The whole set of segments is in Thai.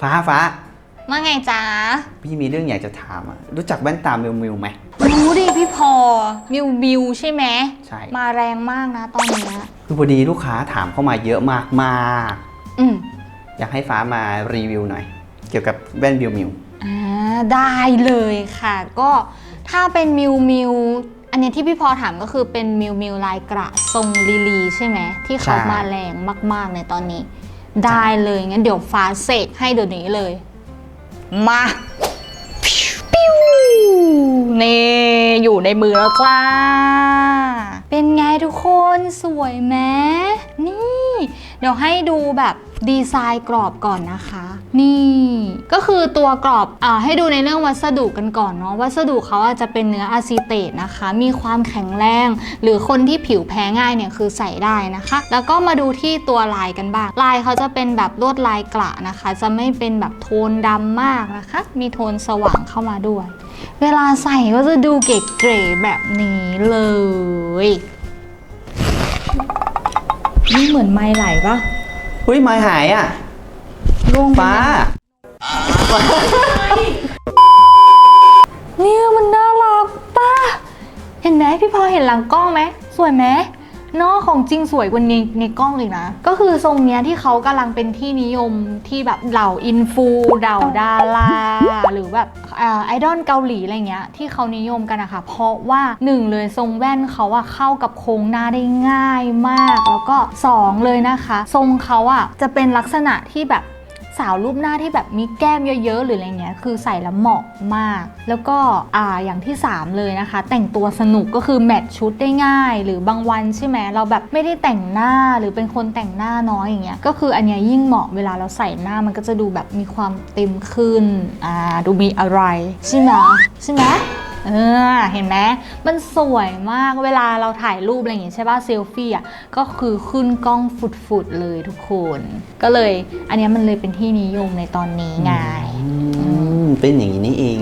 ฟ้าฟ้า ว่าไงจ๊ะ พี่มีเรื่องอยากจะถามอะรู้จักแว่นตามิวมิวไหม รู้ดิพี่พอมิวมิวใช่ไหมใช่ มาแรงมากนะตอนเนี้ยคือพอดีลูกค้าถามเข้ามาเยอะมากมากอืมอยากให้ฟ้ามารีวิวหน่อย เกี่ยวกับแว่นมิวมิวอ่าได้เลยค่ะ ก็ถ้าเป็นมิวมิวอันเนี้ยที่พี่พอถามก็คือเป็นมิวมิวลายกระทรงลีลีใช่ไหมที่เขามาแรงมาก ๆ ในตอนนี้ ได้เลยงั้นเดี๋ยวฟ้าเสกให้เดี๋ยวนี้เลย มาปิ้วนี่อยู่ในมือแล้วจ้า เป็นไงทุกคนสวยไหมนี่ เดี๋ยวให้ดูแบบ ดีไซน์กรอบก่อนนะคะ นี่ก็คือตัวกรอบอ่าให้ดูในเรื่องวัสดุกันก่อนเนาะวัสดุเขาอาจจะเป็นเนื้ออะซิเตตนะคะ มีความแข็งแรง หรือคนที่ผิวแพ้ง่ายเนี่ยคือใส่ได้นะคะ แล้วก็มาดูที่ตัวลายกันบ้าง ลายเขาจะเป็นแบบลวดลายกระนะคะ จะไม่เป็นแบบโทนดำมากนะคะ มีโทนสว่างเข้ามาด้วย เวลาใส่ก็จะดูเก๋ๆแบบนี้เลยนี่เหมือนไม้ไหลปะ เฮ้ยไม้หายอะล่วงไปฟ้า เนี่ยมันน่ารักป่ะ เห็นไหมพี่พอเห็นหลังกล้องไหม สวยไหม เนอกของจริงสวยกว่าในในกล้องเลยนะ ก็คือทรงเนี้ยที่เขากำลังเป็นที่นิยมที่แบบเหล่าอินฟูเหล่าดาราหรือแบบอไอดอลเกาหลีอะไรเงี้ยที่เขานิยมกันนะคะเพราะว่าหนึ่งเลยทรงแว่นเขาอะเข้ากับโครงหน้าได้ง่ายมาก แล้วก็สองเลยนะคะ ทรงเขาอะจะเป็นลักษณะที่แบบ สาวรูปหน้าที่แบบมีแก้มเยอะๆ หรืออะไรเงี้ยคือใส่แล้วเหมาะมาก แล้วก็อ่าอย่างที่ 3 เลยนะคะ แต่งตัวสนุกก็คือแมทชุดได้ง่าย หรือบางวันใช่ไหมเราแบบไม่ได้แต่งหน้าหรือเป็นคนแต่งหน้าน้อยอย่างเงี้ยก็คืออันเนี้ยยิ่งเหมาะเวลาเราใส่หน้ามันก็จะดูแบบมีความเต็มขึ้นอ่าดูมีอะไรใช่ไหมใช่ไหม เออเห็นไหมมันสวยมากเวลาเราถ่ายรูปอะไรอย่างงี้ใช่ป่ะเซลฟี่อะก็คือขึ้นกล้องฟุดๆเลยทุกคน ก็เลย อันเนี้ยมันเลยเป็นที่นิยมในตอนนี้ไง อืมเป็นอย่างนี้นี่เอง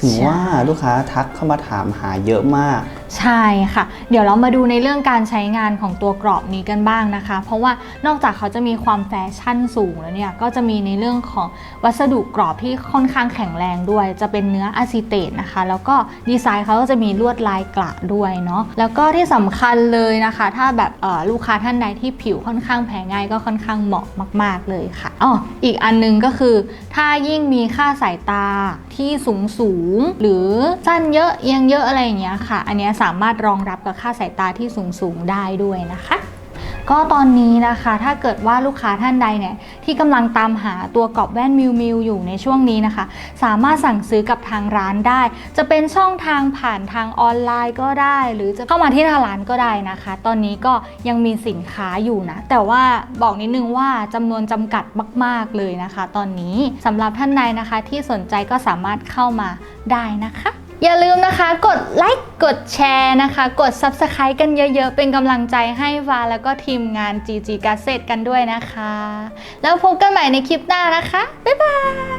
ถึงใช่ ว่าลูกค้าทักเข้ามาถามหาเยอะมากใช่ค่ะ เดี๋ยวเรามาดูในเรื่องการใช้งานของตัวกรอบนี้กันบ้างนะคะ เพราะว่านอกจากเขาจะมีความแฟชั่นสูงแล้วเนี่ย ก็จะมีในเรื่องของวัสดุกรอบที่ค่อนข้างแข็งแรงด้วย จะเป็นเนื้ออะซิเตตนะคะ แล้วก็ดีไซน์เขาก็จะมีลวดลายกระด้วยเนาะ แล้วก็ที่สำคัญเลยนะคะ ถ้าแบบลูกค้าท่านใดที่ผิวค่อนข้างแพ้ง่ายก็ค่อนข้างเหมาะมาก ๆเลยค่ะอ๋ออีกอันหนึงก็คือ ถ้ายิ่งมีค่าสายตาที่สูงสูงหรือสั้นเยอะเอียงเยอะอะไรอย่างเงี้ยค่ะ อันเนี้ยสามารถรองรับกับค่าสายตาที่สูงสูงๆได้ด้วยนะคะก็ตอนนี้นะคะถ้าเกิดว่าลูกค้าท่านใดเนี่ยที่กำลังตามหาตัวกรอบแว่นมิวมิวอยู่ในช่วงนี้นะคะ สามารถสั่งซื้อกับทางร้านได้ จะเป็นช่องทางผ่านทางออนไลน์ก็ได้ หรือจะเข้ามาที่ทางร้านก็ได้นะคะ ตอนนี้ก็ยังมีสินค้าอยู่นะ แต่ว่าบอกนิดนึงว่าจำนวนจำกัดมาก ๆเลยนะคะ ตอนนี้สำหรับท่านใดนะคะที่สนใจก็สามารถเข้ามาได้นะคะ อย่าลืมนะคะ กดไลค์ กดแชร์นะคะ กด Subscribe กันเยอะๆ เป็นกำลังใจให้ฟ้าแล้วก็ทีมงาน GG g a z e t กันด้วยนะคะ แล้วพบกันใหม่ในคลิปหน้านะคะ บ๊ายบาย